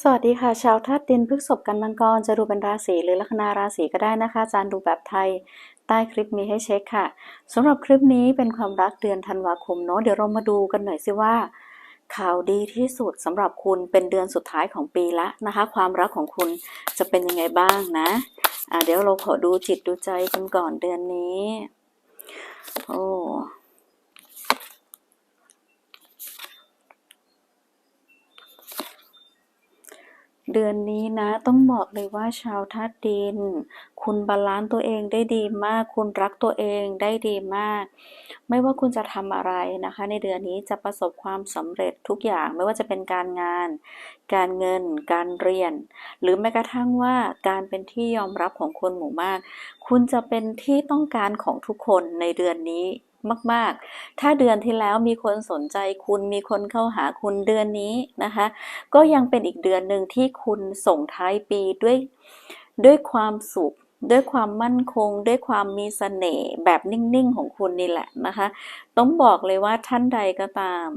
สวัสดีค่ะ ชาวธาตุดินพฤษภกันมังกรจะดูเป็นราศีหรือลัคนาราศีก็ได้นะคะอาจารย์ดูแบบไทยใต้คลิปมีให้เช็คค่ะสำหรับคลิปนี้เป็นความรักเดือนธันวาคมเนาะเดี๋ยวเรามาดูกันหน่อยสิว่า ข่าวดีที่สุดสำหรับคุณเป็นเดือนสุดท้ายของปีละนะคะ ความรักของคุณจะเป็นยังไงบ้างนะอะเดี๋ยวเราขอดูจิตดูใจกันก่อนเดือนนี้ โอ้ เดือนนี้นะ ต้องบอกเลยว่าชาวธาตุดิน คุณบาลานซ์ตัวเองได้ดีมาก คุณรักตัวเองได้ดีมาก ไม่ว่าคุณจะทำอะไรนะคะ ในเดือนนี้จะประสบความสำเร็จทุกอย่างไม่ว่าจะเป็นการงาน การเงิน การเรียน หรือแม้กระทั่งว่าการเป็นที่ยอมรับของคนหมู่มาก คุณจะเป็นที่ต้องการของทุกคนในเดือนนี้ มาก ๆ ถ้าเดือนที่แล้วมีคนสนใจคุณมีคนเข้าหาคุณเดือนนี้นะคะ ก็ยังเป็นอีกเดือนหนึ่งที่คุณส่งท้ายปีด้วยด้วยความสุขด้วยความมั่นคง ด้วยความมีเสน่ห์แบบนิ่ง ๆ ของคุณนี่แหละนะคะ ต้องบอกเลยว่าท่านใดก็ตาม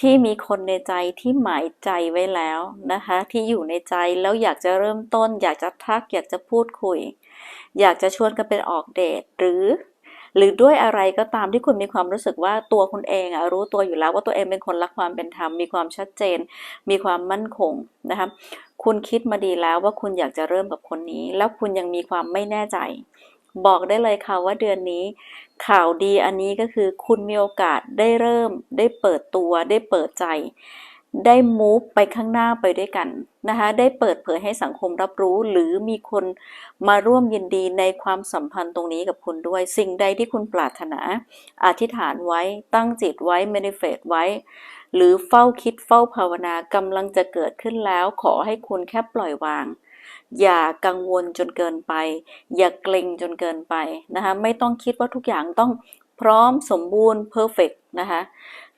ที่มีคนในใจที่หมายใจไว้แล้วนะคะ ที่อยู่ในใจแล้วอยากจะเริ่มต้น อยากจะทัก อยากจะพูดคุย อยากจะชวนกันไปออกเดทหรือ หรือด้วยอะไรก็ตามที่คุณมีความรู้สึกว่าตัวคุณเองอะรู้ตัวอยู่แล้วว่าตัวเองเป็นคนรักความเป็นธรรมมีความชัดเจน มีความมั่นคงนะคะคุณคิดมาดีแล้วว่าคุณอยากจะเริ่มกับคนนี้ แล้วคุณยังมีความไม่แน่ใจ บอกได้เลยค่ะว่าเดือนนี้ ข่าวดีอันนี้ก็คือคุณมีโอกาสได้เริ่ม ได้เปิดตัวได้เปิดใจ ได้ move ไปข้างหน้าไปด้วยกันนะคะได้เปิดเผยให้สังคมรับรู้หรือมีคนมาร่วมยินดีในความสัมพันธ์ตรงนี้กับคุณด้วย สิ่งใดที่คุณปรารถนาอธิษฐานไว้ตั้งจิตไว้ manifest ไว้ หรือเฝ้าคิดเฝ้าภาวนากำลังจะเกิดขึ้นแล้ว ขอให้คุณแค่ปล่อยวาง อย่ากังวลจนเกินไป อย่าเกรงจนเกินไปนะคะไม่ต้องคิดว่าทุกอย่างต้องพร้อมสมบูรณ์ perfect นะคะ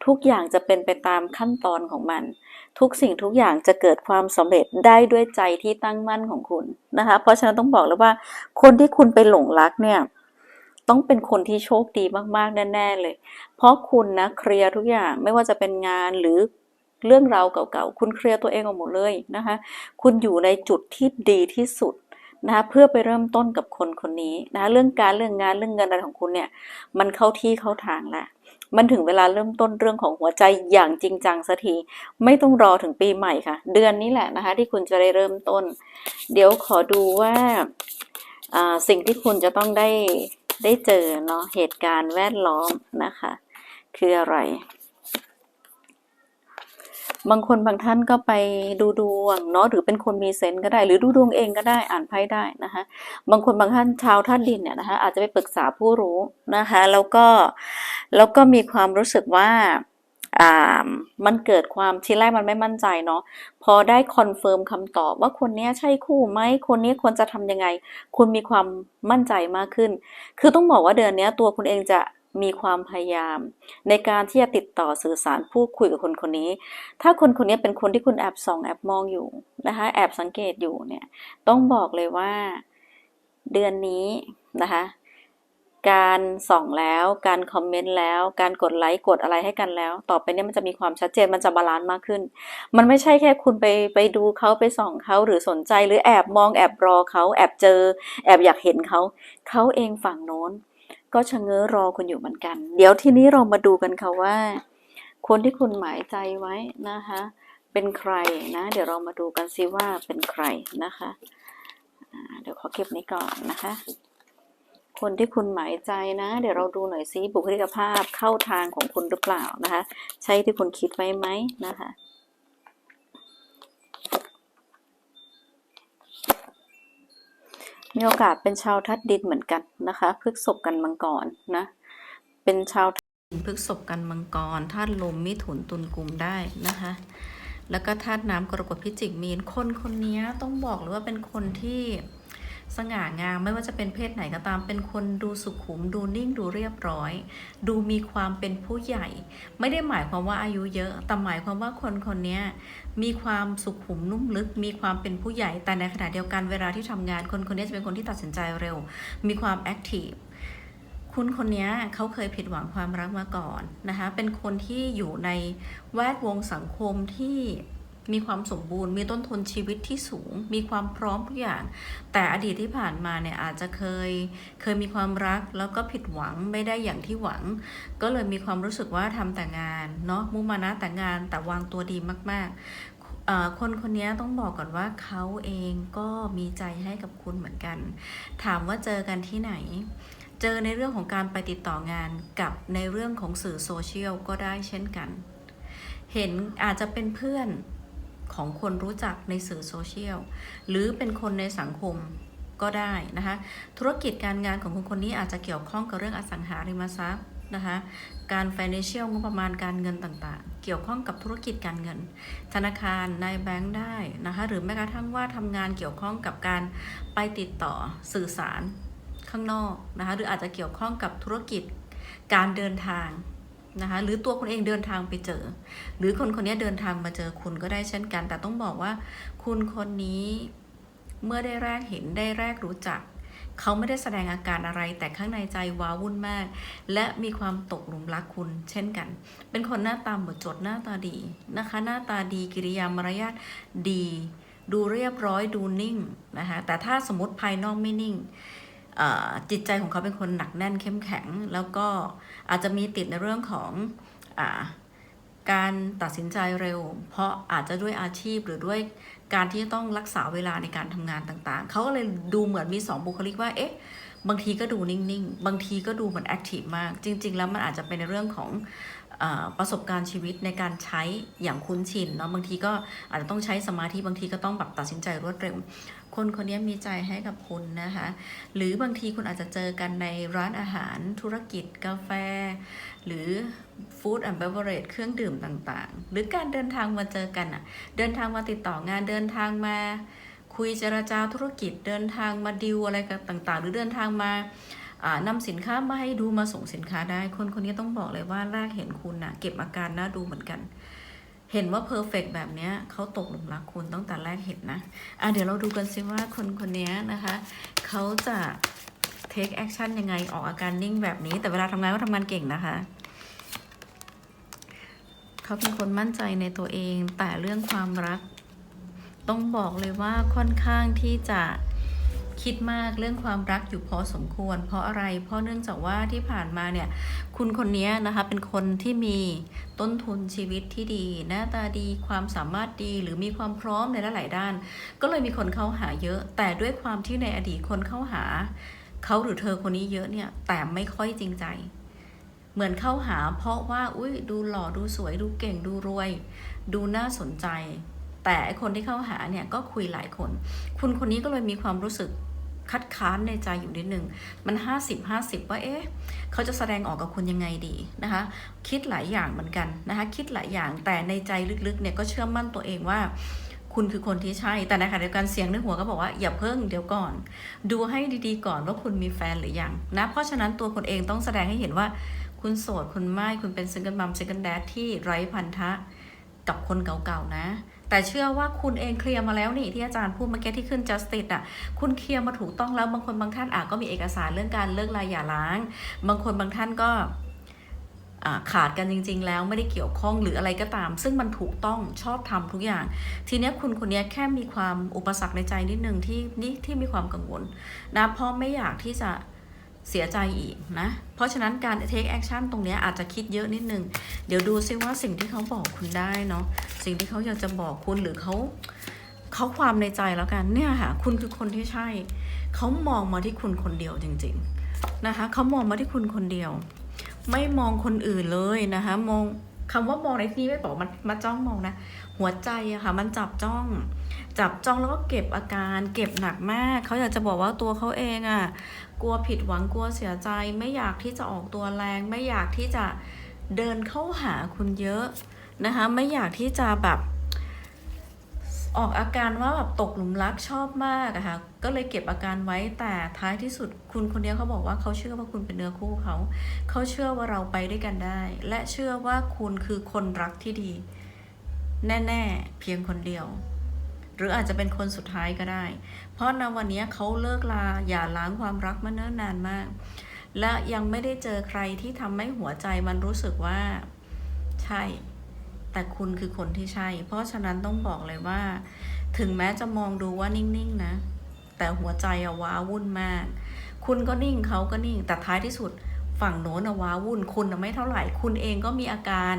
ทุกอย่างจะเป็นไปตามขั้นตอนของมัน ทุกสิ่งทุกอย่างจะเกิดความสำเร็จได้ด้วยใจที่ตั้งมั่นของคุณนะคะ เพราะฉะนั้นต้องบอกเลยว่า คนที่คุณไปหลงรักเนี่ยต้องเป็นคนที่โชคดีมากๆแน่ๆเลย เพราะคุณนะเคลียร์ทุกอย่างไม่ว่าจะเป็นงานหรือเรื่องราวเก่าๆ คุณเคลียร์ตัวเองออกหมดเลยนะคะ คุณอยู่ในจุดที่ดีที่สุดนะคะเพื่อไปเริ่มต้นกับคนคนนี้นะคะเรื่องการเรื่องงานเรื่องเงินอะไรของคุณเนี่ย มันเข้าที่เข้าทางแล้ว มันถึงเวลาเริ่มต้นเรื่องของหัวใจอย่างจริงจังสักที ไม่ต้องรอถึงปีใหม่ค่ะ เดือนนี้แหละนะคะ ที่คุณจะได้เริ่มต้น เดี๋ยวขอดูว่าสิ่งที่คุณจะต้องได้ได้เจอเนาะเหตุการณ์แวดล้อมนะคะ คืออะไร บางคนบางท่านก็ไปดูดวงเนาะหรือเป็นคนมีเซนส์ก็ได้ หรือดูดวงเองก็ได้อ่านไพ่ได้นะคะบางคนบางท่านชาวธาตุดินเนี่ยนะคะอาจจะไปปรึกษาผู้รู้นะคะแล้วก็แล้วก็มีความรู้สึกว่าอ่ามันเกิดความทีแรกมันไม่มั่นใจเนาะพอได้คอนเฟิร์มคำตอบว่าคนนี้ใช่คู่ไหมคนนี้ควรจะทำยังไง คุณมีความมั่นใจมากขึ้น คือต้องบอกว่าเดือนนี้ตัวคุณเองจะ มีความพยายาม ในการที่จะติดต่อสื่อสารพูดคุยกับคนคนนี้ ถ้าคนคนนี้เป็นคนที่คุณแอบส่องแอบมองอยู่นะคะแอบสังเกตอยู่เนี่ยต้องบอกเลยว่าเดือนนี้นะคะการส่องแล้วการคอมเมนต์แล้ว การกดไลค์กดอะไรให้กันแล้ว ต่อไปเนี่ยมันจะมีความชัดเจนมันจะบาลานซ์มากขึ้น มันไม่ใช่แค่คุณไปไปดูเขาไปส่องเขาหรือสนใจหรือแอบมองแอบรอเขาแอบเจอ แอบอยากเห็นเขาเขาเองฝั่งโน้น ก็ชะเง้อรอคุณอยู่เหมือนกัน เดี๋ยวทีนี้เรามาดูกันค่ะว่า คนที่คุณหมายใจไว้นะคะ เป็นใครนะ เดี๋ยวเรามาดูกันซิว่าเป็นใครนะคะเดี๋ยวขอเก็บนี้ก่อนนะคะ คนที่คุณหมายใจนะ เดี๋ยวเราดูหน่อยซิบุคลิกภาพเข้าทางของคุณหรือเปล่านะคะ ใช่ที่คุณคิดไว้ไหมนะคะ มีโอกาสเป็นชาวทัดดินเหมือนกันนะคะพฤกษบกันมังกรนะ เป็นชาวพฤกษบกันมังกรธาตุลมมิถุนตุลกุมได้นะคะ แล้วก็ธาตุน้ำกรกฎพิจิกมีนคนคนนี้ต้องบอกเลยว่าเป็นคนที่สง่างามไม่ว่าจะเป็นเพศไหนก็ตามเป็นคนดูสุขุม ดูนิ่งดูเรียบร้อย ดูมีความเป็นผู้ใหญ่ ไม่ได้หมายความว่าอายุเยอะ แต่หมายความว่าคนคนนี้ มีความสุขุมนุ่มลึก มีความเป็นผู้ใหญ่ แต่ในขณะเดียวกันเวลาที่ทำงาน คนคนนี้จะเป็นคนที่ตัดสินใจเร็ว มีความแอคทีฟคุณคนนี้เขาเคยผิดหวังความรักมาก่อนนะคะ เป็นคนที่อยู่ในแวดวงสังคมที่มีความสมบูรณ์ มีต้นทุนชีวิตที่สูง มีความพร้อมทุกอย่าง แต่อดีตที่ผ่านมาเนี่ยอาจจะเคย เคยมีความรักแล้วก็ผิดหวังไม่ได้อย่างที่หวัง ก็เลยมีความรู้สึกว่าทำแต่งานเนาะมุมานะแต่งานแต่วางตัวดีมาก ๆ คนคนนี้ต้องบอกก่อนว่าเขาเองก็มีใจให้กับคุณเหมือนกัน ถามว่าเจอกันที่ไหน เจอในเรื่องของการไปติดต่องานกับในเรื่องของสื่อโซเชียลก็ได้เช่นกัน เห็นอาจจะเป็นเพื่อนของคนรู้จักในสื่อโซเชียลหรือเป็นคนในสังคมก็ได้นะคะ ธุรกิจการงานของคนคนนี้อาจจะเกี่ยวข้องกับเรื่องอสังหาริมทรัพย์นะคะ การ financial งบประมาณการเงินต่างๆ เกี่ยวข้องกับธุรกิจการเงิน ธนาคารนายแบงค์ได้นะคะหรือแม้กระทั่งว่าทำงานเกี่ยวข้องกับการไปติดต่อสื่อสารข้างนอกนะคะหรืออาจจะเกี่ยวข้องกับธุรกิจการเดินทางนะคะหรือตัวคุณเองเดินทางไปเจอ หรือคนคนนี้เดินทางมาเจอคุณก็ได้เช่นกัน แต่ต้องบอกว่าคุณคนนี้เมื่อได้แรกเห็นได้แรกรู้จัก เขาไม่ได้แสดงอาการอะไร แต่ข้างในใจว้าวุ่นมาก และมีความตกหลุมรักคุณ เช่นกัน เป็นคนหน้าตาหมดจดหน้าตาดีนะคะ หน้าตาดีกิริยามารยาทดี ดูเรียบร้อยดูนิ่งนะคะแต่ถ้าสมมติภายนอกไม่นิ่งจิตใจของเขาเป็นคนหนักแน่นเข้มแข็ง แล้วก็อาจจะมีติดในเรื่องของอการตัดสินใจเร็ว เพราะอาจจะด้วยอาชีพหรือด้วย การที่ต้องรักษาเวลาในการทำงานต่างๆ เขาก็เลยดูเหมือนมีสองบุคลิกว่า เอ๊ะ บางทีก็ดูนิ่งๆ บางทีก็ดูเหมือนแอคทีฟมาก จริง ๆ แล้วมันอาจจะเป็นในเรื่องของอประสบการณ์ชีวิตในการใช้อย่างคุ้นชินเนาะ บางทีก็อาจจะต้องใช้สมาธิ บางทีก็ต้องแบบตัดสินใจรวดเร็ว คนคนนี้มีใจให้กับคุณนะคะ หรือบางทีคุณอาจจะเจอกันในร้านอาหารธุรกิจกาแฟ หรือ Food and Beverage เครื่องดื่มต่างๆ หรือการเดินทางมาเจอกันอะ เดินทางมาติดต่องานเดินทางมาคุยเจรจาธุรกิจเดินทางมาดิวอะไรกันต่างๆ หรือเดินทางมาอ่านำสินค้ามาให้ดูมาส่งสินค้าได้ คนคนนี้ต้องบอกเลยว่าแรกเห็นคุณนะเก็บอาการน่าดูเหมือนกัน เห็นว่าเพอร์เฟกแบบนี้เขาตกหลุมรักคุณตั้งแต่แรกเห็นนะ อะเดี๋ยวเราดูกันซิว่าคนคนนี้นะคะเขาจะ take action ยังไงออกอาการนิ่งแบบนี้ แต่เวลาทำงานก็ทำงานเก่งนะคะเขาเป็นคนมั่นใจในตัวเองแต่เรื่องความรัก ต้องบอกเลยว่าค่อนข้างที่จะ คิดมากเรื่องความรักอยู่พอสมควร เพราะอะไร เพราะเนื่องจากว่าที่ผ่านมาเนี่ยคุณคนนี้นะคะเป็นคนที่มีต้นทุนชีวิตที่ดี หน้าตาดีความสามารถดีหรือมีความพร้อมในหลายด้าน ก็เลยมีคนเข้าหาเยอะ แต่ด้วยความที่ในอดีตคนเข้าหาเขาหรือเธอคนนี้เยอะเนี่ยแต่ไม่ค่อยจริงใจเหมือนเข้าหาเพราะว่าอุ้ยดูหล่อดูสวยดูเก่งดูรวย ดูน่าสนใจ แต่คนที่เข้าหาเนี่ยก็คุยหลายคน คุณคนนี้ก็เลยมีความรู้สึก คัดค้านในใจอยู่นิดนึงมัน 50 50 ว่าเอ๊ะเขาจะแสดงออกกับคุณยังไงดีนะคะ คิดหลายอย่างเหมือนกันนะคะ คิดหลายอย่างแต่ในใจลึกๆเนี่ยก็เชื่อมั่นตัวเองว่าคุณคือคนที่ใช่ แต่ในขณะเดียวกันเสียงในหัวก็บอกว่าอย่าเพิ่งเดี๋ยวก่อน ดูให้ดีๆก่อนว่าคุณมีแฟนหรือยังนะ เพราะฉะนั้นตัวคุณเองต้องแสดงให้เห็นว่า คุณโสด คุณไม่ คุณเป็นซิงเกิลมัมซิงเกิลแดดที่ไร้พันธะกับคนเก่าๆนะ แต่เชื่อว่าคุณเองเคลียร์มาแล้วนี่ที่อาจารย์พูดเมื่อกี้ที่ขึ้น justice อะคุณเคลียร์มาถูกต้องแล้วบางคนบางท่านอาจก็มีเอกสารเรื่องการเลิกลาหย่าร้าง บางคนบางท่านก็ขาดกันจริง ๆ แล้วไม่ได้เกี่ยวข้องหรืออะไรก็ตาม ซึ่งมันถูกต้องชอบทำทุกอย่าง ทีนี้คุณคนนี้แค่มีความอุปสรรคในใจนิดนึงที่นี่ที่มีความกังวลนะเพราะไม่อยากที่จะ เสียใจอีกนะ เพราะฉะนั้นการ take action ตรงนี้อาจจะคิดเยอะนิดนึง เดี๋ยวดูซิว่าสิ่งที่เขาบอกคุณได้เนาะ สิ่งที่เขาอยากจะบอกคุณหรือเขาเขาความในใจแล้วกัน เนี่ยค่ะ คุณคือคนที่ใช่ เขามองมาที่คุณคนเดียวจริง ๆนะคะ เขามองมาที่คุณคนเดียว ไม่มองคนอื่นเลยนะคะ มองคำว่ามองในที่นี้ไม่บอกมันมาจ้องมองนะ หัวใจอะค่ะ มันจับจ้อง จับจ้องแล้วก็เก็บอาการ เก็บหนักมาก เขาอยากจะบอกว่าตัวเขาเองอะกลัวผิดหวังกลัวเสียใจ ไม่อยากที่จะออกตัวแรง ไม่อยากที่จะเดินเข้าหาคุณเยอะนะคะ ไม่อยากที่จะแบบออกอาการว่าแบบตกหลุมรักชอบมากอะค่ะ ก็เลยเก็บอาการไว้แต่ท้ายที่สุดคุณคนนี้เขาบอกว่าเขาเชื่อว่าคุณเป็นเนื้อคู่เขา เขาเชื่อว่าเราไปด้วยกันได้ และเชื่อว่าคุณคือคนรักที่ดี แน่ๆ เพียงคนเดียว หรืออาจจะเป็นคนสุดท้ายก็ได้ เพราะในวันนี้เขาเลิกลาอย่าล้างความรักมาเนิ่นนานมาก และยังไม่ได้เจอใครที่ทำให้หัวใจมันรู้สึกว่า ใช่ แต่คุณคือคนที่ใช่ เพราะฉะนั้นต้องบอกเลยว่า ถึงแม้จะมองดูว่านิ่งๆนะ แต่หัวใจอะว้าวุ่นมาก คุณก็นิ่งเขาก็นิ่ง แต่ท้ายที่สุด ฝั่งโน้นว้าวุ่นคุณไม่เท่าไหร่คุณเองก็มีอาการ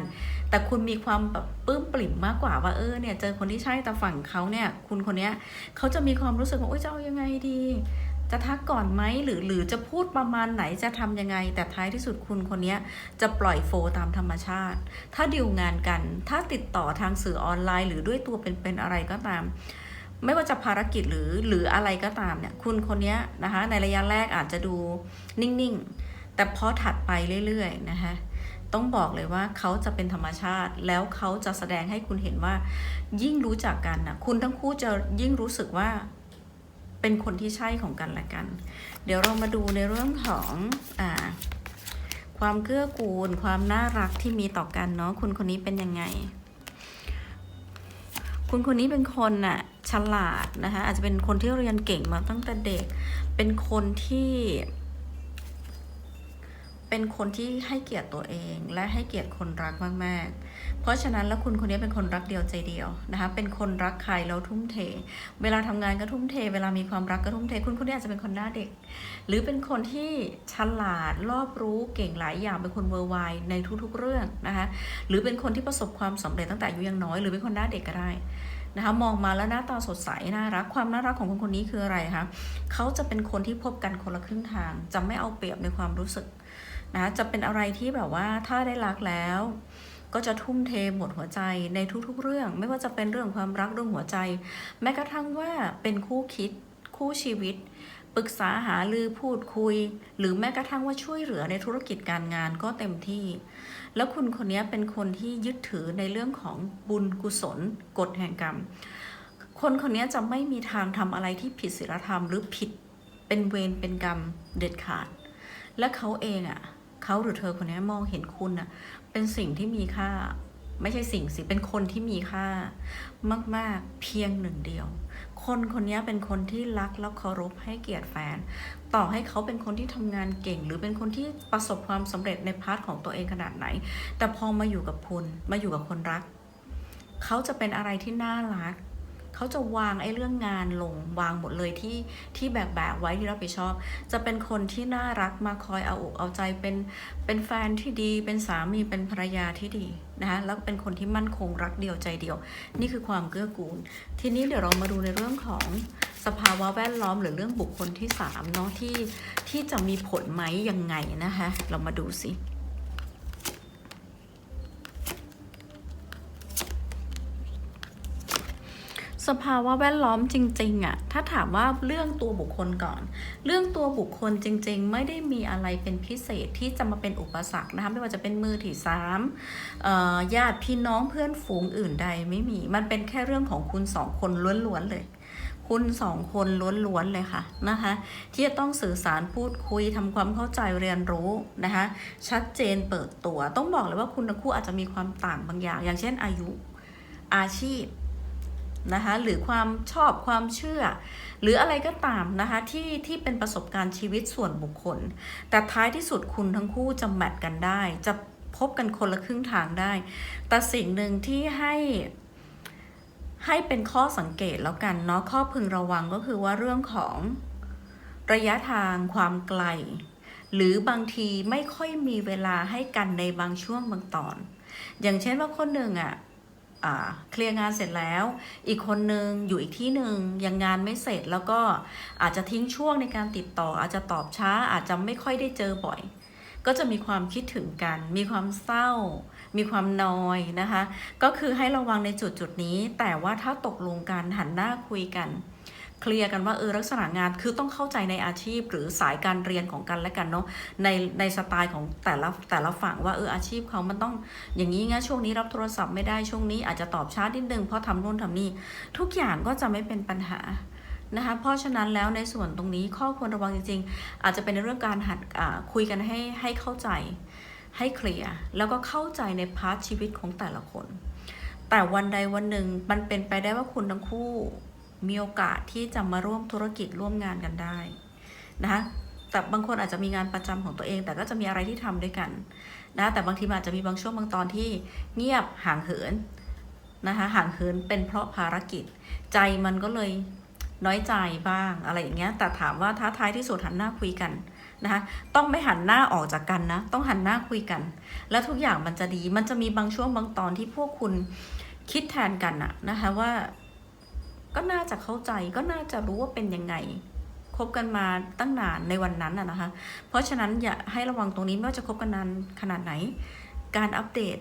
แต่คุณมีความแบบปื้มปริ่มมากกว่าว่าเออเนี่ยเจอคนที่ใช่แต่ฝั่งเขาเนี่ย คุณคนเนี้ยเขาจะมีความรู้สึกว่าโอ๊ยจะเอายังไงดี จะทักก่อนไหมหรือหรือจะพูดประมาณไหนจะทำยังไง แต่ท้ายที่สุดคุณคนเนี้ยจะปล่อยโฟล์ตามธรรมชาติ ถ้าดีลงานกัน ถ้าติดต่อทางสื่อออนไลน์ หรือด้วยตัวเป็นๆอะไรก็ตามไม่ว่าจะภารกิจหรือหรืออะไรก็ตามเนี่ย คุณคนนี้นะคะ ในระยะแรกอาจจะดูนิ่ง ๆ แต่พอถัดไปเรื่อยๆนะคะต้องบอกเลยว่าเขาจะเป็นธรรมชาติ แล้วเขาจะแสดงให้คุณเห็นว่า ยิ่งรู้จักกันนะคุณทั้งคู่จะยิ่งรู้สึกว่าเป็นคนที่ใช่ของกันและกัน เดี๋ยวเรามาดูในเรื่องของอความเกื้อกูล ความน่ารักที่มีต่อกันเนาะคุณคนนี้เป็นยังไง คุณคนนี้เป็นคนน่ะฉลาดนะคะอาจจะเป็นคนที่เรียนเก่งมาตั้งแต่เด็ก เป็นคนที่ เป็นคนที่ให้เกียรติตัวเองและให้เกียรติคนรักมาก ๆ เพราะฉะนั้นแล้วคุณคนนี้เป็นคนรักเดียวใจเดียวนะคะ เป็นคนรักใครแล้วทุ่มเท เวลาทำงานก็ทุ่มเท เวลามีความรักก็ทุ่มเท คุณคนนี้อาจจะเป็นคนหน้าเด็ก หรือเป็นคนที่ฉลาดรอบรู้เก่งหลายอย่างเป็นคนเวอร์ไวในทุก ๆ เรื่องนะคะ หรือเป็นคนที่ประสบความสำเร็จตั้งแต่อายุยังน้อย หรือเป็นคนหน้าเด็กก็ได้นะคะมองมาแล้วหน้าตาสดใสน่ารักความน่ารักของคนคนนี้คืออะไรคะเขาจะเป็นคนที่พบกันคนละครึ่งทาง จะไม่เอาเปรียบในความรู้สึก นะจะเป็นอะไรที่แบบว่าถ้าได้รักแล้ว ก็จะทุ่มเทหมดหัวใจในทุกๆเรื่อง ไม่ว่าจะเป็นเรื่องความรักเรื่องหัวใจ แม้กระทั่งว่าเป็นคู่คิดคู่ชีวิต ปรึกษาหารือพูดคุย หรือแม้กระทั่งว่าช่วยเหลือในธุรกิจการงานก็เต็มที่ แล้วคุณคนนี้เป็นคนที่ยึดถือในเรื่องของบุญกุศลกฎแห่งกรรม คนคนนี้จะไม่มีทางทำอะไรที่ผิดศีลธรรมหรือผิดเป็นเวรเป็นกรรมเด็ดขาด และเขาเองอะ่ะ เขาหรือเธอคนนี้มองเห็นคุณอะเป็นสิ่งที่มีค่า ไม่ใช่สิ่งสิเป็นคนที่มีค่ามาก ๆ เพียงหนึ่งเดียว คนคนนี้เป็นคนที่รักแล้วเคารพให้เกียรติแฟน ต่อให้เขาเป็นคนที่ทำงานเก่ง หรือเป็นคนที่ประสบความสำเร็จในพาร์ทของตัวเองขนาดไหน แต่พอมาอยู่กับคุณมาอยู่กับคนรัก เขาจะเป็นอะไรที่น่ารัก เขาจะวางไอ้เรื่องงานลงวางหมดเลยที่ที่แบกแบกไว้ที่รับผิดชอบ จะเป็นคนที่น่ารักมาคอยเอาอกเอาใจเป็นเป็นแฟนที่ดี เป็นสามีเป็นภรรยาที่ดีนะคะแล้วเป็นคนที่มั่นคงรักเดียวใจเดียว นี่คือความเกื้อกูล ทีนี้เดี๋ยวเรามาดูในเรื่องของสภาวะแวดล้อมหรือเรื่องบุคคลที่สามเนาะที่ที่จะมีผลไหมยังไงนะคะ เรามาดูสิ สภาวะแวดล้อมจริงๆอะถ้าถามว่าเรื่องตัวบุคคลก่อน เรื่องตัวบุคคลจริง ๆ ไม่ได้มีอะไรเป็นพิเศษที่จะมาเป็นอุปสรรคนะคะไม่ว่าจะเป็นมือที่สามญาติพี่น้องเพื่อนฝูงอื่นใดไม่มี มันเป็นแค่เรื่องของคุณสองคนล้วนๆเลยคุณสองคนล้วนๆเลยค่ะนะคะที่จะต้องสื่อสารพูดคุยทำความเข้าใจเรียนรู้นะคะชัดเจนเปิดตัว ต้องบอกเลยว่าคุณทั้งคู่อาจจะมีความต่างบางอย่าง อย่างเช่นอายุอาชีพ นะคะหรือความชอบความเชื่อ หรืออะไรก็ตามนะคะที่ที่เป็นประสบการณ์ชีวิตส่วนบุคคล แต่ท้ายที่สุดคุณทั้งคู่จะแมทกันได้ จะพบกันคนละครึ่งทางได้ แต่สิ่งหนึ่งที่ให้ให้เป็นข้อสังเกตแล้วกันเนาะข้อพึงระวังก็คือว่าเรื่องของระยะทางความไกล หรือบางทีไม่ค่อยมีเวลาให้กันในบางช่วงบางตอน อย่างเช่นว่าคนหนึ่งอะ่ะ เคลียร์งานเสร็จแล้ว อีกคนนึงอยู่อีกที่หนึ่งยังงานไม่เสร็จแล้วก็อาจจะทิ้งช่วงในการติดต่อ อาจจะตอบช้าอาจจะไม่ค่อยได้เจอบ่อย ก็จะมีความคิดถึงกัน มีความเศร้า มีความนอยนะคะ ก็คือให้ระวังในจุดจุดนี้ แต่ว่าถ้าตกลงกันหันหน้าคุยกัน เคลียร์กันว่าเออลักษณะงานคือต้องเข้าใจในอาชีพ หรือสายการเรียนของกันและกันเนาะในในสไตล์ของแต่ละแต่ละฝั่งว่าเอออาชีพเขามันต้องอย่างนี้นะช่วงนี้รับโทรศัพท์ไม่ได้ช่วงนี้อาจจะตอบช้านิดนึงเพราะทำโน่นทำนี่ทุกอย่างก็จะไม่เป็นปัญหานะคะเพราะฉะนั้นแล้วในส่วนตรงนี้ข้อควรระวังจริง ๆ อาจจะเป็นในเรื่องการหัดคุยกันให้ให้เข้าใจให้เคลียร์แล้วก็เข้าใจในพาร์ทชีวิตของแต่ละคน แต่วันใดวันหนึ่งมันเป็นไปได้ว่าคุณทั้งคู่ มีโอกาสที่จะมาร่วมธุรกิจร่วมงานกันได้นะคะแต่บางคนอาจจะมีงานประจำของตัวเอง แต่ก็จะมีอะไรที่ทำด้วยกันนะแต่บางทีอาจจะมีบางช่วงบางตอนที่เงียบห่างเหินนะคะห่างเหินเป็นเพราะภารกิจ ใจมันก็เลยน้อยใจบ้างอะไรอย่างเงี้ยแต่ถามว่าท้าทายที่สุดหันหน้าคุยกันนะคะต้องไม่หันหน้าออกจากกันนะ ต้องหันหน้าคุยกัน แล้วทุกอย่างมันจะดีมันจะมีบางช่วงบางตอนที่พวกคุณคิดแทนกันอะนะคะว่า ก็น่าจะเข้าใจก็น่าจะรู้ว่าเป็นยังไงคบกันมาตั้งนานในวันนั้นอะนะคะ เพราะฉะนั้นอย่าให้ระวังตรงนี้ไม่ว่าจะคบกันนานขนาดไหน การอัปเดต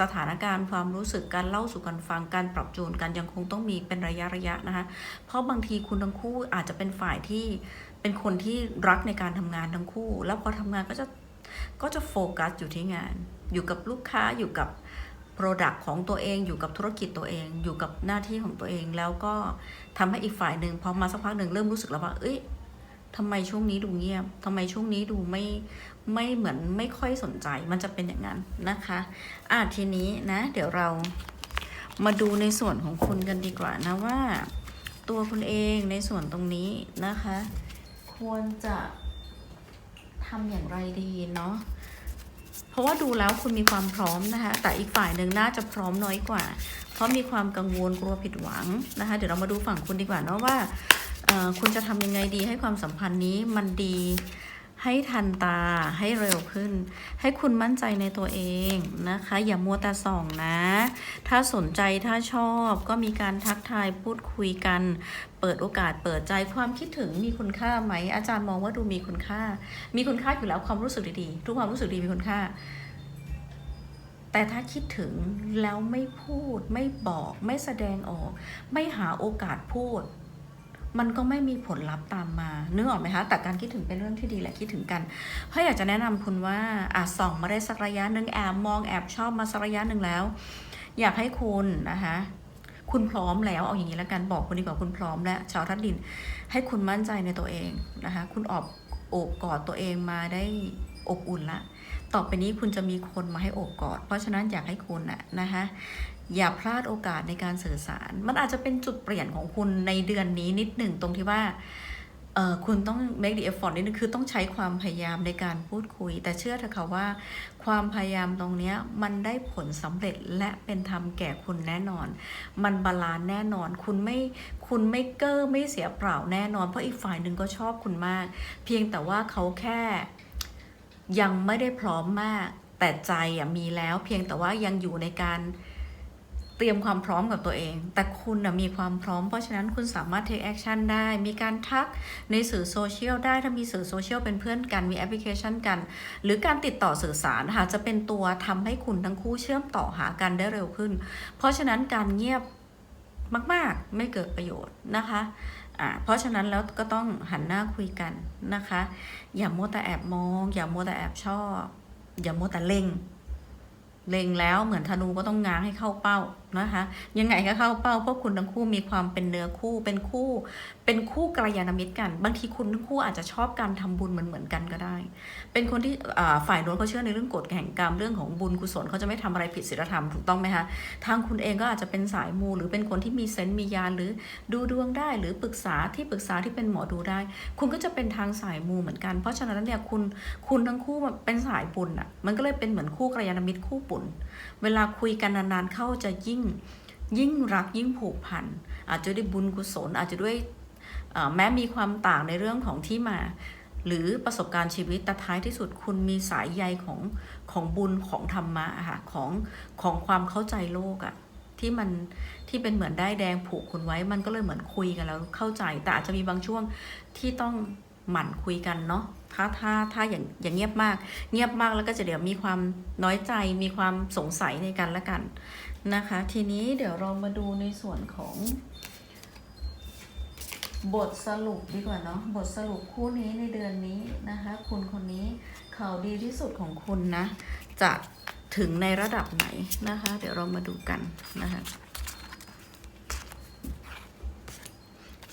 สถานการณ์ความรู้สึกการเล่าสู่กันฟังการปรับจูนกันยังคงต้องมีเป็นระยะระยะนะคะ เพราะบางทีคุณทั้งคู่อาจจะเป็นฝ่ายที่เป็นคนที่รักในการทำงานทั้งคู่ แล้วพอทำงานก็จะก็จะโฟกัสอยู่ที่งาน อยู่กับลูกค้าอยู่กับ Product ของตัวเองอยู่กับธุรกิจตัวเอง อยู่กับหน้าที่ของตัวเอง แล้วก็ทำให้อีกฝ่ายหนึ่งพอมาสักพักหนึ่งเริ่มรู้สึกแล้วว่า เอ้ยทำไมช่วงนี้ดูเงียบทำไมช่วงนี้ดูไม่ไม่เหมือนไม่ค่อยสนใจ มันจะเป็นอย่างนั้นนะคะอะทีนี้นะ เดี๋ยวเรามาดูในส่วนของคุณกันดีกว่านะว่า ตัวคุณเองในส่วนตรงนี้นะคะ ควรจะทำอย่างไรดีเนาะ ราะว่าดูแล้วคุณมีความพร้อมนะคะ แต่อีกฝ่ายหนึ่งน่าจะพร้อมน้อยกว่า เพราะมีความกังวลกลัวผิดหวังนะคะ เดี๋ยวเรามาดูฝั่งคุณดีกว่าเนาะว่าคุณจะทำยังไงดีให้ความสัมพันธ์นี้มันดี ให้ทันตาให้เร็วขึ้น ให้คุณมั่นใจในตัวเองนะคะ อย่ามัวแต่ส่องนะ ถ้าสนใจถ้าชอบก็มีการทักทายพูดคุยกัน เปิดโอกาสเปิดใจความคิดถึงมีคุณค่าไหม อาจารย์มองว่าดูมีคุณค่า มีคุณค่าอยู่แล้วความรู้สึกดีๆทุกความรู้สึกดีมีคุณค่า แต่ถ้าคิดถึงแล้วไม่พูด ไม่บอก ไม่แสดงออก ไม่หาโอกาสพูด มันก็ไม่มีผลลัพธ์ตามมานึกออกไหมคะ แต่การคิดถึงเป็นเรื่องที่ดีแหละคิดถึงกัน เพราะอยากจะแนะนำคุณว่าอะส่องมาได้สักระยะหนึ่งแอบมองแอบชอบมาสักระยะหนึ่งแล้ว อยากให้คุณนะคะคุณพร้อมแล้วเอาอย่างนี้แล้วกันบอกคุณดีกว่าคุณพร้อมแล้วชาวทัดดิน ให้คุณมั่นใจในตัวเองนะคะ คุณออบโอบกอดตัวเองมาได้อบอุ่นละ ต่อไปนี้คุณจะมีคนมาให้โอบกอด เพราะฉะนั้นอยากให้คุณนะนะคะ อย่าพลาดโอกาสในการสื่อสาร มันอาจจะเป็นจุดเปลี่ยนของคุณในเดือนนี้นิดหนึ่งตรงที่ว่าเออคุณต้อง make the effort นิดนึงคือต้องใช้ความพยายามในการพูดคุย แต่เชื่อเถอะค่ะว่า ความพยายามตรงนี้มันได้ผลสำเร็จและเป็นธรรมแก่คุณแน่นอน มันบาลานแน่นอน คุณไม่คุณไม่เก้อไม่เสียเปล่าแน่นอน เพราะอีกฝ่ายหนึ่งก็ชอบคุณมาก เพียงแต่ว่าเขาแค่ ยังไม่ได้พร้อมมาก แต่ใจมีแล้วเพียงแต่ว่ายังอยู่ในการ เตรียมความพร้อมกับตัวเอง แต่คุณอะมีความพร้อม เพราะฉะนั้นคุณสามารถ take action ได้ มีการทักในสื่อโซเชียลได้ ถ้ามีสื่อโซเชียลเป็นเพื่อนกัน มีแอปพลิเคชันกัน หรือการติดต่อสื่อสารค่ะจะเป็นตัวทำให้คุณทั้งคู่เชื่อมต่อหากันได้เร็วขึ้น เพราะฉะนั้นการเงียบมาก ๆ ไม่เกิดประโยชน์นะคะอ่าเพราะฉะนั้นแล้วก็ต้องหันหน้าคุยกันนะคะ อย่ามัวแต่แอบมอง อย่ามัวแต่แอบชอบ อย่ามัวแต่เล็งเล็งแล้วเหมือนธนูก็ต้องง้างให้เข้าเป้า นะคะ ยังไงก็เข้าเป้าเพราะคุณทั้งคู่มีความเป็นเนื้อคู่เป็นคู่ เป็นคู่กัลยาณมิตรกัน บางทีคุณทั้งคู่อาจจะชอบการทำบุญเหมือนเหมือนกันก็ได้ เป็นคนที่ฝ่ายโน้นเขาเชื่อในเรื่องกฎแห่งกรรมเรื่องของบุญกุศลเขาจะไม่ทำอะไรผิดศีลธรรมถูกต้องไหมคะทางคุณเองก็อาจจะเป็นสายมู หรือเป็นคนที่มีเซนต์มียานหรือดูดวงได้หรือปรึกษาที่ปรึกษาที่เป็นหมอดูได้ คุณก็จะเป็นทางสายมูเหมือนกัน เพราะฉะนั้นเนี่ยคุณคุณทั้งคู่เป็นสายบุญอะมันก็เลยเป็นเหมือนคู่กัลยาณมิตรคู่บุญเวลาคุยกันนานๆเข้าจะยิ่งยิ่งรักยิ่งผูกพัน อาจจะด้วยบุญกุศล อาจจะด้วยแม้มีความต่างในเรื่องของที่มา หรือประสบการณ์ชีวิตแต่ท้ายที่สุดคุณมีสายใยของของบุญของธรรมะค่ะของของความเข้าใจโลกอะที่มันที่เป็นเหมือนได้แดงผูกคุณไว้ มันก็เลยเหมือนคุยกันแล้วเข้าใจ แต่อาจจะมีบางช่วงที่ต้องหมั่นคุยกันเนาะถ้าถ้าถ้าอย่างอย่างเงียบมาก เงียบมากแล้วก็จะเดี๋ยวมีความน้อยใจมีความสงสัยในกันและกัน นะคะ ทีนี้เดี๋ยวเรามาดูในส่วนของ บทสรุปดีกว่าเนาะบทสรุปคู่นี้ในเดือนนี้นะคะ คุณคนนี้ข่าวดีที่สุดของคุณนะ จะถึงในระดับไหนนะคะ เดี๋ยวเรามาดูกันนะคะ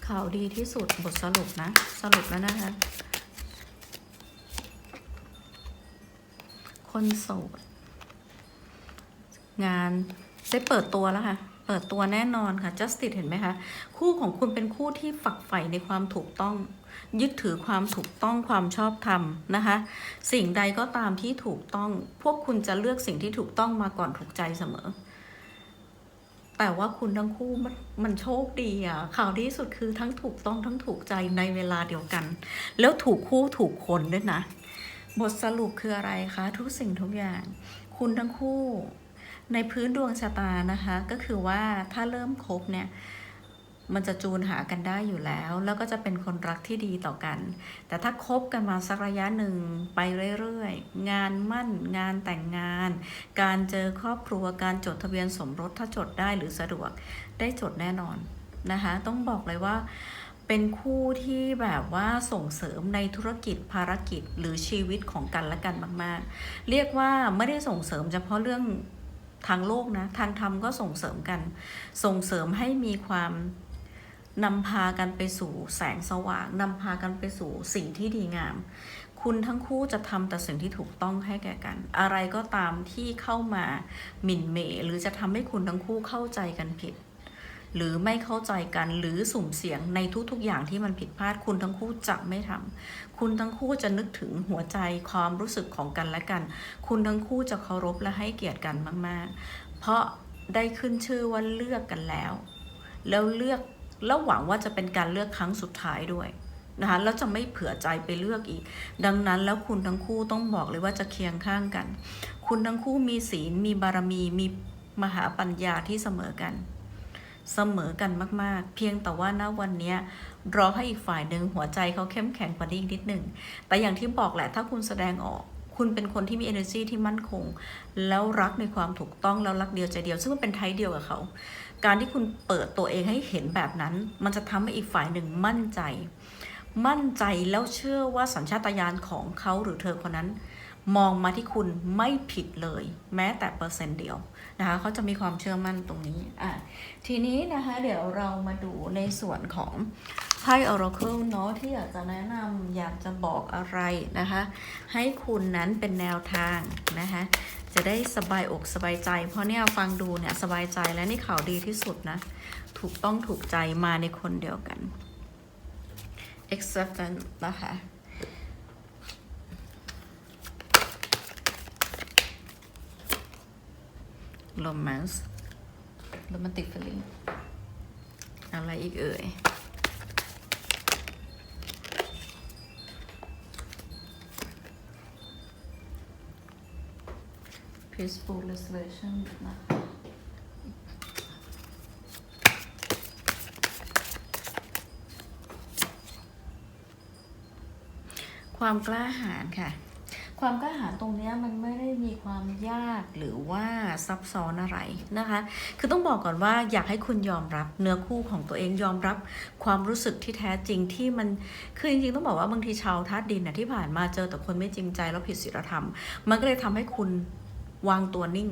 ข่าวดีที่สุดบทสรุปนะ สรุปแล้วนะคะ คนโสด งาน ได้เปิดตัวแล้วค่ะ เปิดตัวแน่นอนค่ะ justice เห็นไหมคะ คู่ของคุณเป็นคู่ที่ฝักใฝ่ในความถูกต้อง ยึดถือความถูกต้องความชอบธรรมนะคะ สิ่งใดก็ตามที่ถูกต้อง พวกคุณจะเลือกสิ่งที่ถูกต้องมาก่อนถูกใจเสมอ แต่ว่าคุณทั้งคู่มันมันโชคดีอะ ข่าวดีที่สุดคือทั้งถูกต้องทั้งถูกใจในเวลาเดียวกัน แล้วถูกคู่ถูกคนด้วยนะ บทสรุปคืออะไรคะ ทุกสิ่งทุกอย่าง คุณทั้งคู่ ในพื้นดวงชะตานะคะ ก็คือว่าถ้าเริ่มคบเนี่ยมันจะจูนหากันได้อยู่แล้ว แล้วก็จะเป็นคนรักที่ดีต่อกัน แต่ถ้าคบกันมาสักระยะหนึ่งไปเรื่อยๆ งานมั่น งานแต่งงาน การเจอครอบครัวการจดทะเบียนสมรสถ้าจดได้หรือสะดวกได้จดแน่นอนนะคะ ต้องบอกเลยว่าเป็นคู่ที่แบบว่าส่งเสริมในธุรกิจภารกิจหรือชีวิตของกันและกันมาก ๆ เรียกว่าไม่ได้ส่งเสริมเฉพาะเรื่อง ทางโลกนะ ทางธรรมก็ส่งเสริมกัน ส่งเสริมให้มีความนำพากันไปสู่แสงสว่างนำพากันไปสู่สิ่งที่ดีงาม คุณทั้งคู่จะทำแต่สิ่งที่ถูกต้องให้แก่กัน อะไรก็ตามที่เข้ามาหมิ่นเหมหรือจะทำให้คุณทั้งคู่เข้าใจกันผิด หรือไม่เข้าใจกันหรือสุ่มเสียงในทุกๆอย่างที่มันผิดพลาดคุณทั้งคู่จะไม่ทำคุณทั้งคู่จะนึกถึงหัวใจความรู้สึกของกันและกัน คุณทั้งคู่จะเคารพและให้เกียรติกันมาก ๆ เพราะได้ขึ้นชื่อว่าเลือกกันแล้ว แล้วเลือกแล้วหวังว่าจะเป็นการเลือกครั้งสุดท้ายด้วยนะคะแล้วจะไม่เผื่อใจไปเลือกอีก ดังนั้นแล้วคุณทั้งคู่ต้องบอกเลยว่าจะเคียงข้างกัน คุณทั้งคู่มีศีลมีบารมีมีมหาปัญญาที่เสมอกัน เสมอกันมาก ๆ เพียงแต่ว่าณวันนี้รอให้อีกฝ่ายหนึ่งหัวใจเขาเข้มแข็งกว่านี้อีกนิดหนึ่ง แต่อย่างที่บอกแหละถ้าคุณแสดงออก คุณเป็นคนที่มี energy ที่มั่นคง แล้วรักในความถูกต้องแล้วรักเดียวใจเดียว ซึ่งมันเป็นไทยเดียวกับเขา การที่คุณเปิดตัวเองให้เห็นแบบนั้น มันจะทำให้อีกฝ่ายหนึ่งมั่นใจ มั่นใจแล้วเชื่อว่าสัญชาตญาณของเขาหรือเธอคนนั้น มองมาที่คุณไม่ผิดเลย แม้แต่เปอร์เซ็นต์เดียวนะคะเขาจะมีความเชื่อมั่นตรงนี้อะทีนี้นะคะเดี๋ยวเรามาดูในส่วนของไพ่ Oracle เนาะที่อยากจะแนะนำอยากจะบอกอะไรนะคะ ให้คุณนั้นเป็นแนวทางนะคะ จะได้สบายอกสบายใจ เพราะเนี่ยฟังดูเนี่ยสบายใจและนี่ข่าวดีที่สุดนะ ถูกต้องถูกใจมาในคนเดียวกัน acceptance นะคะ romance romantic feeling อะไรอีกเอ่ย peaceful resolution นะคะ ความกล้าหาญค่ะ ความกล้าหาญตรงนี้มันไม่ได้มีความยากหรือว่าซับซ้อนอะไรนะคะ คือต้องบอกก่อนว่าอยากให้คุณยอมรับเนื้อคู่ของตัวเองยอมรับความรู้สึกที่แท้จริงที่มันคือจริงๆต้องบอกว่าบางทีชาวธาตุดินนะที่ผ่านมาเจอแต่คนไม่จริงใจแล้วผิดศีลธรรม มันก็เลยทำให้คุณวางตัวนิ่ง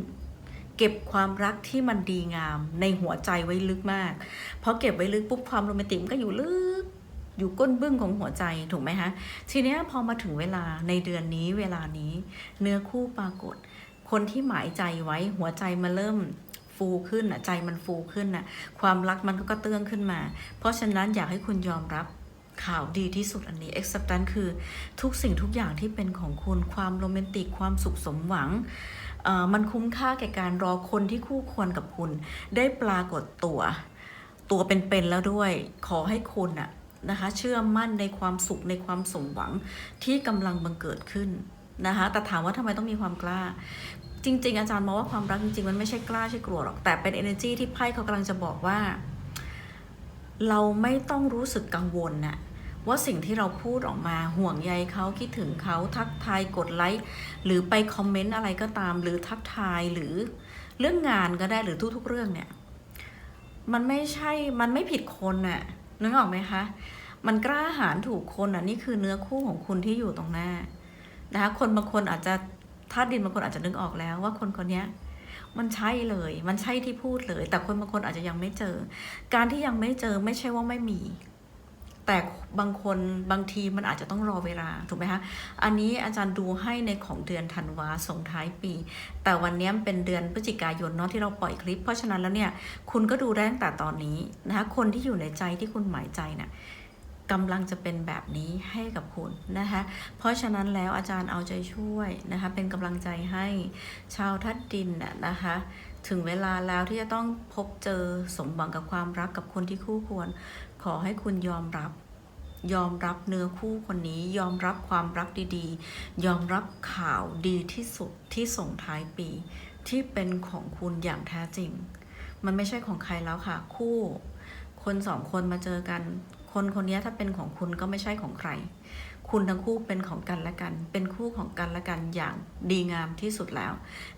เก็บความรักที่มันดีงามในหัวใจไว้ลึกมากพอเก็บไว้ลึกปุ๊บความโรแมนติกก็อยู่ลึก อยู่ก้นบึ้งของหัวใจถูกไหมคะทีนี้พอมาถึงเวลาในเดือนนี้เวลานี้เนื้อคู่ปรากฏ คนที่หมายใจไว้หัวใจมันเริ่มฟูขึ้นอะใจมันฟูขึ้นอะความรักมันก็กระเตื้องขึ้นมา เพราะฉะนั้นอยากให้คุณยอมรับข่าวดีที่สุดอันนี้ acceptance คือทุกสิ่งทุกอย่างที่เป็นของคุณความโรแมนติกความสุขสมหวัง มันคุ้มค่าแก่การรอคนที่คู่ควรกับคุณ ได้ปรากฏตัว ตัวเป็นๆแล้วด้วย ขอให้คุณอะ นะคะ เชื่อมั่นในความสุขในความสมหวังที่กำลังบังเกิดขึ้นนะคะ แต่ถามว่าทำไมต้องมีความกล้า จริง ๆ อาจารย์มองว่าความรักจริงๆ มันไม่ใช่กล้าใช่กลัวหรอก แต่เป็น energy ที่ไพ่เขากำลังจะบอกว่า เราไม่ต้องรู้สึกกังวลน่ะว่าสิ่งที่เราพูดออกมาห่วงใยเขาคิดถึงเขาทักทายกดไลค์หรือไปคอมเมนต์อะไรก็ตาม หรือทักทายหรือเรื่องงานก็ได้หรือทุกๆเรื่องเนี่ย มันไม่ใช่มันไม่ผิดคนน่ะ นึกออกไหมคะ มันกล้าหาญถูกคนอะนี่คือเนื้อคู่ของคุณที่อยู่ตรงหน้านะคะคนบางคนอาจจะธาตุดินบางคนอาจจะนึกออกแล้วว่าคนคนนี้มันใช่เลย มันใช่ที่พูดเลย แต่คนบางคนอาจจะยังไม่เจอ การที่ยังไม่เจอไม่ใช่ว่าไม่มี แต่บางคนบางทีมันอาจจะต้องรอเวลาถูกไหมคะอันนี้อาจารย์ดูให้ในของเดือนธันวาส่งท้ายปี แต่วันนี้เป็นเดือนพฤศจิกายนเนาะที่เราปล่อยคลิป เพราะฉะนั้นแล้วเนี่ยคุณก็ดูได้ตั้งแต่ตอนนี้นะคะคนที่อยู่ในใจที่คุณหมายใจเนี่ยกำลังจะเป็นแบบนี้ให้กับคุณนะคะ เพราะฉะนั้นแล้วอาจารย์เอาใจช่วยนะคะ เป็นกำลังใจให้ชาวทัดดินน่ะนะคะ ถึงเวลาแล้วที่จะต้องพบเจอสมหวังกับความรักกับคนที่คู่ควร ขอให้คุณยอมรับ ยอมรับเนื้อคู่คนนี้ ยอมรับความรักดีๆ ยอมรับข่าวดีที่สุดที่ส่งท้ายปี ที่เป็นของคุณอย่างแท้จริง มันไม่ใช่ของใครแล้วค่ะ คู่ คนสองคนมาเจอกัน คนคนนี้ถ้าเป็นของคุณก็ไม่ใช่ของใคร คุณทั้งคู่เป็นของกันและกัน เป็นคู่ของกันและกันอย่างดีงามที่สุดแล้ว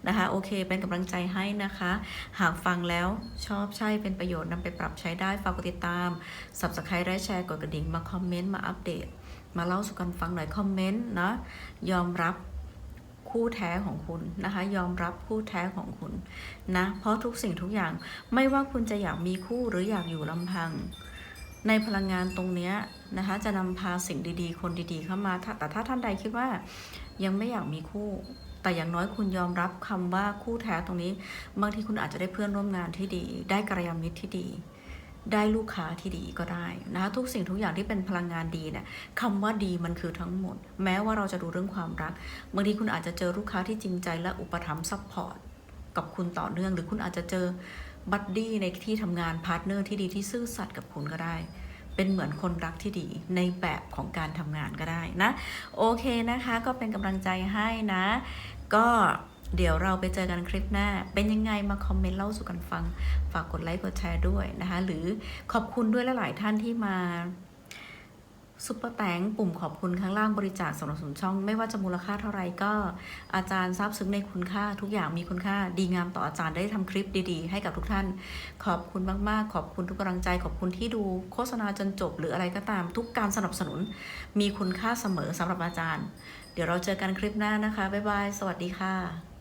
นะคะ โอเค เป็นกำลังใจให้นะคะ หากฟังแล้วชอบใช่เป็นประโยชน์นำไปปรับใช้ได้ฝากกดติดตาม subscribe และแชร์กดกระดิ่งมาคอมเมนต์มาอัปเดต มาเล่าสู่กันฟังหน่อยคอมเมนต์นะยอมรับคู่แท้ของคุณนะคะ ยอมรับคู่แท้ของคุณนะ เพราะทุกสิ่งทุกอย่างไม่ว่าคุณจะอยากมีคู่หรืออยากอยู่ลำพัง ในพลังงานตรงนี้นะคะจะนำพาสิ่งดีๆ คนดีๆเข้ามา แต่ถ้าท่านใดคิดว่ายังไม่อยากมีคู่ แต่อย่างน้อยคุณยอมรับคำว่าคู่แท้ตรงนี้ บางทีคุณอาจจะได้เพื่อนร่วมงานที่ดี ได้กัลยามิตรที่ดีได้ลูกค้าที่ดีก็ได้นะคะทุกสิ่งทุกอย่างที่เป็นพลังงานดีเนี่ยคำว่าดีมันคือทั้งหมด แม้ว่าเราจะดูเรื่องความรักบางทีคุณอาจจะเจอลูกค้าที่จริงใจและอุปถัมภ์ซัพพอร์ตกับคุณต่อเนื่อง หรือคุณอาจจะเจอ บัดดี้ในที่ทำงานพาร์ทเนอร์ที่ดีที่ซื่อสัตย์กับคุณก็ได้ เป็นเหมือนคนรักที่ดีในแบบของการทำงานก็ได้นะ โอเคนะคะก็เป็นกำลังใจให้นะ ก็เดี๋ยวเราไปเจอกันคลิปหน้า เป็นยังไงมาคอมเมนต์เล่าสู่กันฟัง ฝากกดไลค์กดแชร์ด้วยนะคะ หรือขอบคุณด้วยลหลายๆท่านที่มา ซุปเปอร์แตงปุ่มขอบคุณข้างล่างบริจาคสนับสนุนช่อง ไม่ว่าจะมูลค่าเท่าไรก็ อาจารย์ทราบซึ้งในคุณค่าทุกอย่างมีคุณค่า ดีงามต่ออาจารย์ได้ทำคลิปดีๆ ให้กับทุกท่าน ขอบคุณมากๆ ขอบคุณทุกกำลังใจ ขอบคุณที่ดูโฆษณาจนจบ หรืออะไรก็ตามทุกการสนับสนุน มีคุณค่าเสมอสำหรับอาจารย์ เดี๋ยวเราเจอกันคลิปหน้านะคะบ๊ายบายสวัสดีค่ะ